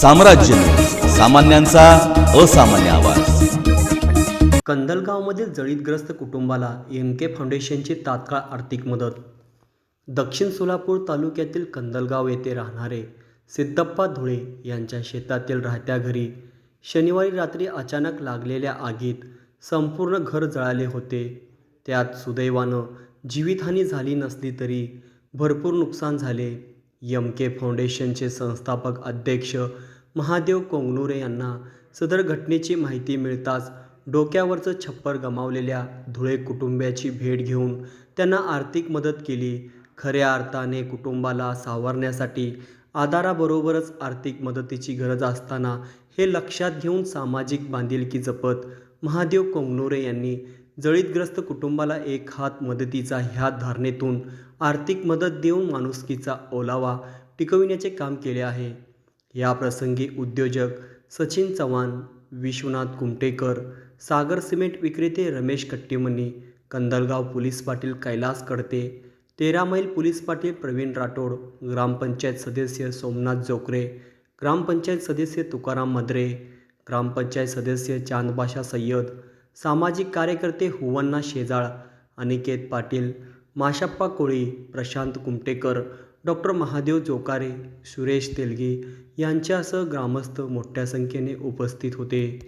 साम्राज्य. सामान्यांचा असामान्य आवाज. कंदलगावमधील जळीतग्रस्त कुटुंबाला एम के फाउंडेशनची तात्काळ आर्थिक मदत. दक्षिण सोलापूर तालुक्यातील कंदलगाव येथे राहणारे सिद्धप्पा धुळे यांच्या शेतातील राहत्या घरी शनिवारी रात्री अचानक लागलेल्या आगीत संपूर्ण घर जळाले होते. त्यात सुदैवानं जीवितहानी झाली नसली तरी भरपूर नुकसान झाले. यम के फाउंडेशनचे संस्थापक अध्यक्ष महादेव कोंगनुरे यांना सदर घटनेची माहिती मिळताच डोक्यावरचं छप्पर गमावलेल्या धुळे कुटुंबियाची भेट घेऊन त्यांना आर्थिक मदत केली. खऱ्या अर्थाने कुटुंबाला सावरण्यासाठी आधाराबरोबरच आर्थिक मदतीची गरज असताना हे लक्षात घेऊन सामाजिक बांधिलकी जपत महादेव कोंगनुरे यांनी जळीतग्रस्त कुटुंबाला एक हात मदतीचा ह्या धारणेतून आर्थिक मदत देऊन माणुसकीचा ओलावा टिकविण्याचे काम केले आहे. या प्रसंगी उद्योजक सचिन चव्हाण विश्वनाथ कुमटेकर सागर सिमेंट विक्रेते रमेश कट्टीमनी कंदलगाव पोलीस पाटील कैलास कडते तेरा मैल पोलीस पाटील प्रवीण राठोड ग्रामपंचायत सदस्य सोमनाथ जोकरे ग्रामपंचायत सदस्य तुकाराम मद्रे ग्रामपंचायत सदस्य चांदबाशा सय्यद सामाजिक कार्यकर्ते हुवन्ना शेजाळ अनिकेत पाटील माशप्पा कोळी प्रशांत कुमटेकर डॉक्टर महादेव जोकारे सुरेश तेलगी यांच्यासह ग्रामस्थ मोठ्या संख्येने उपस्थित होते.